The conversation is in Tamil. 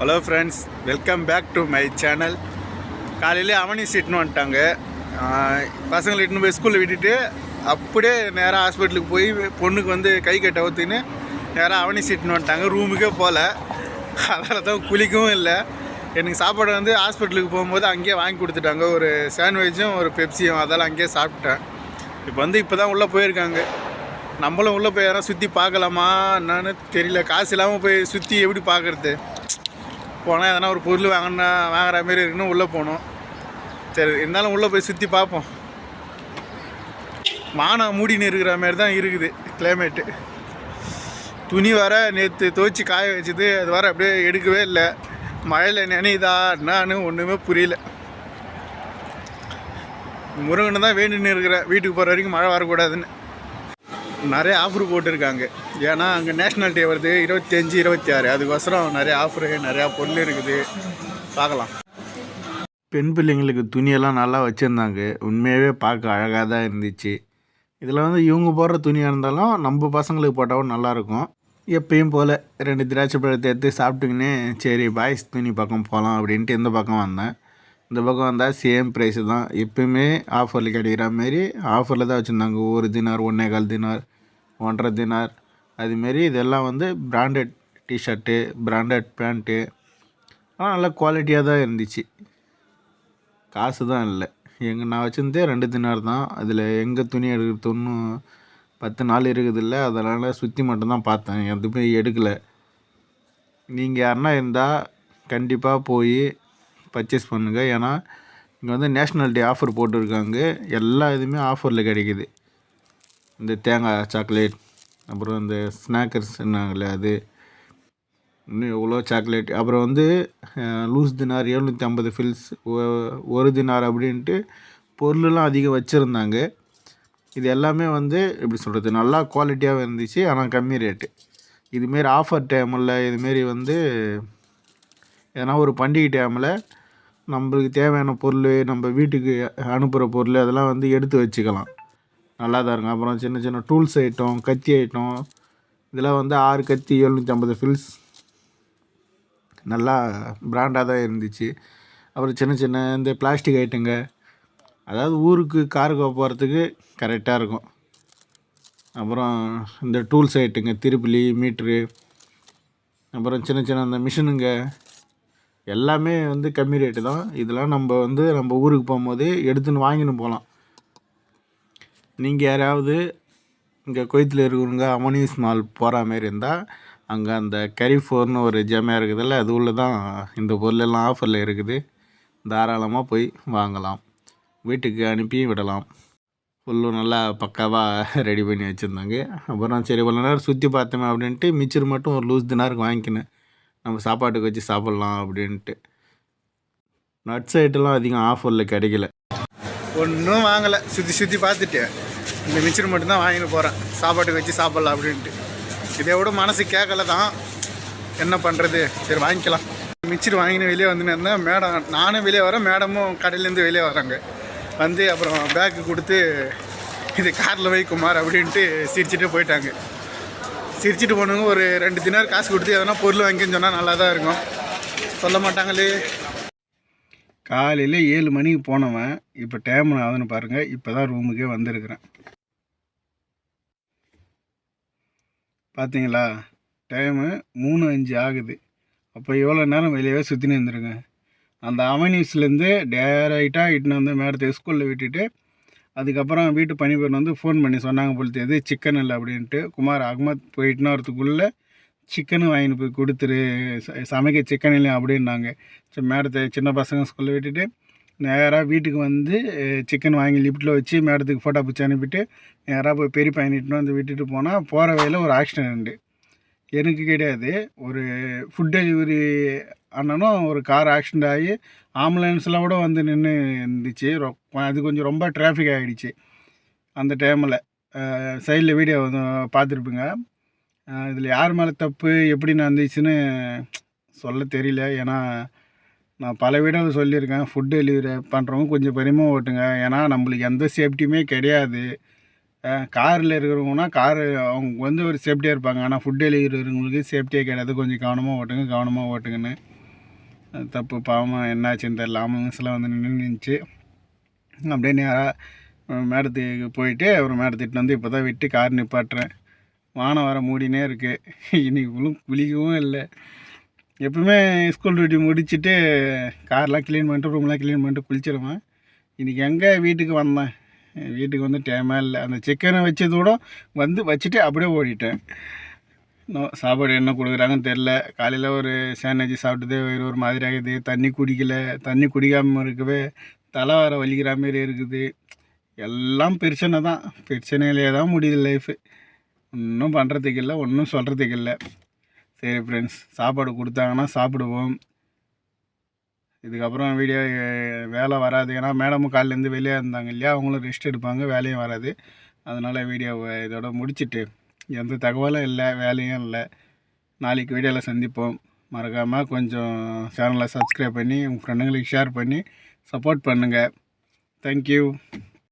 Hello friends welcome back to my channel காலையிலே அவனி சீட்னு வந்துட்டாங்க. பசங்களை இட்டுன்னு போய் ஸ்கூலில் விட்டுட்டு அப்படியே நேராக ஹாஸ்பிட்டலுக்கு போய் பொண்ணுக்கு வந்து கை கட்ட ஊற்றின்னு நேராக அவனி சீட்னு வந்துட்டாங்க. ரூமுக்கே போகல. அதில் தான் குளிக்கவும் இல்லை. எனக்கு சாப்பாடு வந்து ஹாஸ்பிட்டலுக்கு போகும்போது அங்கேயே வாங்கி கொடுத்துட்டாங்க. ஒரு சாண்ட்விச்சும் ஒரு பெப்சியும் அதெல்லாம் அங்கேயே சாப்பிட்டேன். இப்போ வந்து இப்போ தான் உள்ளே போயிருக்காங்க. நம்மளும் உள்ளே போய் யாரும் சுற்றி பார்க்கலாமா என்னன்னு தெரியல. காசு இல்லாமல் போய் சுற்றி எப்படி பார்க்குறது? போனால் எதனா ஒரு பொருள் வாங்கினா வாங்குற மாரி இருக்குன்னு உள்ளே போகணும் சரி இருந்தாலும் உள்ளே போய் சுற்றி பார்ப்போம். வானம் மூடின்னு இருக்கிற மாதிரி தான் இருக்குது கிளைமேட்டு துணி வர நேற்று துவைச்சி காய வச்சது அது வர அப்படியே எடுக்கவே இல்லை. மழையில் நினைதா என்னான்னு ஒன்றுமே புரியல. முருகனை தான் வேண்டின்னு இருக்கிறேன் வீட்டுக்கு போகிற வரைக்கும் மழை வரக்கூடாதுன்னு. நிறைய ஆஃபர் போட்டிருக்காங்க. ஏன்னா அங்கே நேஷ்னல் டே வருது இருபத்தஞ்சி இருபத்தி ஆறு. அதுக்கோசரம் நிறைய ஆஃபரு நிறையா பொருள் இருக்குது. பார்க்கலாம். பெண் பிள்ளைங்களுக்கு துணியெல்லாம் நல்லா வச்சுருந்தாங்க. உண்மையாகவே பார்க்க அழகாக தான் இருந்துச்சு. இதில் வந்து இவங்க போடுற துணியாக இருந்தாலும் நம்ம பசங்களுக்கு போட்டாலும் நல்லாயிருக்கும் எப்பயும் போல் ரெண்டு திராட்சை பழத்தை எடுத்து சாப்பிட்டுக்கினே சரி பாய்ஸ் துணி பக்கம் போகலாம் அப்படின்ட்டு இந்த பக்கம் வந்தேன். இந்த பக்கம் வந்தால் சேம் ப்ரைஸு தான். எப்பயுமே ஆஃபரில் கிடைக்கிற மாரி ஆஃபரில் தான் வச்சுருந்தாங்க. ஒரு தினார் ஒன்றே கால் தினார் ஒன்றரை தினார். அதுமாரி இதெல்லாம் வந்து பிராண்டட் டிஷர்ட்டு பிராண்டட் பேண்ட்டு ஆனால் நல்ல குவாலிட்டியாக தான் இருந்துச்சு. காசு தான் இல்லை. எங்கள் நான் வச்சுருந்தே ரெண்டு தினார் தான். அதில் எங்கே துணி எடுக்கிறது? ஒன்றும் பத்து நாள் இருக்குதில்ல அதனால் சுற்றி மட்டும்தான் பார்த்தேன். எதுவுமே எடுக்கலை. நீங்கள் யாருன்னா இருந்தால் கண்டிப்பாக போய் பர்ச்சேஸ் பண்ணுங்கள் ஏன்னா இங்கே வந்து நேஷ்னல் டே ஆஃபர் போட்டிருக்காங்க. எல்லா இதுவுமே ஆஃபரில் கிடைக்குது. இந்த தேங்காய் சாக்லேட் அப்புறம் இந்த ஸ்நாக்கர்ஸ் என்னங்களே அது இன்னும் எவ்வளோ சாக்லேட் அப்புறம் வந்து லூஸ் தினார் எழுநூற்றி ஐம்பது ஃபில்ஸ் ஒரு தினார் அப்படின்ட்டு பொருளெலாம் அதிகம் வச்சுருந்தாங்க. இது எல்லாமே வந்து எப்படி சொல்கிறது நல்லா குவாலிட்டியாகவும் இருந்துச்சு ஆனால் கம்மி ரேட்டு இதுமாரி ஆஃபர் டைமில் இதுமாரி வந்து எதனா ஒரு பண்டிகை டைமில் நம்மளுக்கு தேவையான பொருள் நம்ம வீட்டுக்கு அனுப்புகிற பொருள் அதெல்லாம் வந்து எடுத்து வச்சுக்கலாம். நல்லா தான் இருக்கும். அப்புறம் சின்ன சின்ன டூல்ஸ் ஐட்டம் கத்தி ஐட்டம் இதெல்லாம் வந்து ஆறு கத்தி எழுநூற்றி ஐம்பது ஃபில்ஸ் நல்லா பிராண்டாக தான் இருந்துச்சு. அப்புறம் சின்ன சின்ன இந்த பிளாஸ்டிக் ஐட்டங்க அதாவது ஊருக்கு காருக்கு போகிறதுக்கு கரெக்டாக இருக்கும். அப்புறம் இந்த டூல்ஸ் ஐட்டுங்க திருப்பிலி மீட்ரு அப்புறம் சின்ன சின்ன அந்த மிஷினுங்க எல்லாமே வந்து கம்மி ரேட்டு தான். இதெல்லாம் நம்ம வந்து நம்ம ஊருக்கு போகும்போது எடுத்துன்னு வாங்கின்னு போகலாம். நீங்கள் யாராவது இங்கே கொய்த்தில் இருக்கிறவங்க அமோனியஸ் மால் போகிற மாரி இருந்தால் அங்கே அந்த கரிஃபோர்னு ஒரு ஜெமையா இருக்குதுல்ல அது உள்ள தான் இந்த பொருளெல்லாம் ஆஃபரில் இருக்குது. தாராளமாக போய் வாங்கலாம். வீட்டுக்கு அனுப்பி விடலாம். ஃபுல்லும் நல்லா பக்காவாக ரெடி பண்ணி வச்சுருந்தாங்க. அப்புறம் சரி இவ்வளோ நேரம் சுற்றி பார்த்தோமே அப்படின்ட்டு மிச்சர் மட்டும் ஒரு லூஸ் தினாருக்கு வாங்கிக்கினேன். நம்ம சாப்பாட்டுக்கு வச்சு சாப்பிட்லாம் அப்படின்ட்டு. நட்ஸ் ஐட்டெல்லாம் அதிகம் ஆஃபரில் கிடைக்கல. ஒன்றும் வாங்கலை. சுற்றி சுற்றி பார்த்துட்டு இந்த மிச்சர் மட்டும்தான் வாங்கிட்டு போகிறேன் சாப்பாட்டுக்கு வச்சு சாப்பிட்லாம் அப்படின்ட்டு. இதை விட மனசு கேட்கல தான். என்ன பண்ணுறது சரி வாங்கிக்கலாம். மிச்சர் வாங்கினு வெளியே வந்துன்னு இருந்தேன் மேடம் நானும் வெளியே வரேன் மேடமும் கடையிலேருந்து வெளியே வராங்க. வந்து அப்புறம் பேக்கு கொடுத்து இது காரில் வை குமார் அப்படின்ட்டு சிரிச்சுட்டு போயிட்டாங்க. சிரிச்சிட்டு போனவங்க ஒரு ரெண்டு தினார் காசு கொடுத்து எதனா பொருள் வாங்கின்னு சொன்னால் நல்லா தான் இருக்கும். சொல்ல மாட்டாங்களே. காலையில் ஏழு மணிக்கு போனவன் இப்போ டைம் ஆகுதுன்னு பாருங்கள் இப்போ தான் ரூமுக்கே வந்திருக்கிறேன். பார்த்தீங்களா டைமு மூணு அஞ்சு ஆகுது. அப்போ எவ்வளோ நேரம் வெளியவே சுற்றினு இருந்திருங்க. அந்த அவென்யூஸ்லேருந்து டேரைட்டாக இட்டுன்னு வந்து மேடத்தை ஸ்கூலில் விட்டுட்டு அதுக்கப்புறம் வீட்டு பணிபெண் வந்து ஃபோன் பண்ணி சொன்னாங்க பொழுது எது சிக்கன் இல்லை அப்படின்ட்டு. குமார் அகமத் போயிட்டுன்னு வரத்துக்குள்ளே சிக்கனு வாங்கிட்டு போய் கொடுத்துரு ச- சமைக்க சிக்கன் இல்லை அப்படின்னாங்க. சரி மேடத்தை சின்ன பசங்க ஸ்கூலில் விட்டுட்டு நேராக வீட்டுக்கு வந்து சிக்கன் வாங்கி லிஃப்ட்டில் வச்சு மேடத்துக்கு ஃபோட்டோ பிடிச்சி அனுப்பிட்டு நேராக போய் பெரிய பையனிட்டுன்னு வந்து விட்டுட்டு போனால் போகிற வழியில் ஒரு ஆக்சிடென்ட்டு எனக்கு கிடையாது. ஒரு ஃபுட் டெலிவரி அண்ணனும் ஒரு கார் ஆக்சிடெண்ட் ஆகி ஆம்புலன்ஸில் கூட வந்து நின்று இருந்துச்சு. ரொ- அது கொஞ்சம் ரொம்ப டிராஃபிக் ஆகிடுச்சு அந்த டைமில் சைடில் வீடியோ வந்து பார்த்துருப்பீங்க. இதில் யார் மேலே தப்பு எப்படி நடந்துச்சுன்னு சொல்ல தெரியல. ஏன்னா நான் பல வீடியோவில் சொல்லியிருக்கேன். ஃபுட் டெலிவரி பண்ணுறவங்க கொஞ்சம் பெருமையாக ஓட்டுங்க. ஏன்னா நம்மளுக்கு எந்த சேஃப்டியுமே கிடையாது. காரில் இருக்கிறவங்கன்னா காரு அவங்க வந்து ஒரு சேஃப்டியாக இருப்பாங்க. ஆனால் ஃபுட் டெலிவரி இருக்கிறவங்களுக்கு சேஃப்டியே கிடையாது. கொஞ்சம் கவனமாக ஓட்டுங்க. கவனமாக ஓட்டுங்கன்னு. தப்பு பாவம் என்னாச்சுன்னு தெரியல. ஆம்புலன்ஸ்லாம் வந்து நின்றுச்சு அப்படியே நேராக மேடத்துக்கு போயிட்டு அப்புறம் மேடத்திட்டு வந்து இப்போ தான் விட்டு கார் நிப்பாட்டுறேன். வானம் வர மூடினே இருக்குது இன்னைக்கு குளி- குளிக்கவும் இல்லை. எப்பவுமே ஸ்கூல் டியூட்டி முடிச்சுட்டு கார்லாம் க்ளீன் பண்ணிட்டு ரூம்லாம் க்ளீன் பண்ணிட்டு குளிச்சிடுவேன் இன்றைக்கி எங்கே வீட்டுக்கு வந்தேன்? வீட்டுக்கு வந்து டைமே இல்லை. அந்த சிக்கனை வச்சதோட வந்து வச்சுட்டு அப்படியே ஓடிட்டேன். இன்னும் சாப்பாடு என்ன கொடுக்குறாங்கன்னு தெரில காலையில் ஒரு சேனர்ஜி சாப்பிட்டதே வயிறு ஒரு மாதிரி ஆகுது. தண்ணி குடிக்கல. தண்ணி குடிக்காமல் இருக்கவே தலை வர வலிக்கிற மாதிரி இருக்குது. எல்லாம் பிரச்சனை தான். பிரச்சனையிலே தான் முடியுது லைஃபு ஒன்றும் பண்ணுறதுக்கு இல்லை ஒன்றும் சொல்கிறதுக்கு இல்லை சரி ஃப்ரெண்ட்ஸ் சாப்பாடு கொடுத்தாங்கன்னா சாப்பிடுவோம். இதுக்கப்புறம் வீடியோ வேலை வராது. ஏன்னா மேடமும் காலிலேருந்து வெளியே இருந்தாங்க இல்லையா? அவங்களும் ரெஸ்ட் எடுப்பாங்க வேலையும் வராது. அதனால் வீடியோவை இதோட முடிச்சிட்டு எந்த தகவலும் இல்லை வேலையும் இல்லை. நாளைக்கு வீடியோவில் சந்திப்போம். மறக்காமல் கொஞ்சம் சேனலை சப்ஸ்கிரைப் பண்ணி உங்கள் ஃப்ரெண்டுங்களுக்கு ஷேர் பண்ணி சப்போர்ட் பண்ணுங்கள் தேங்க்யூ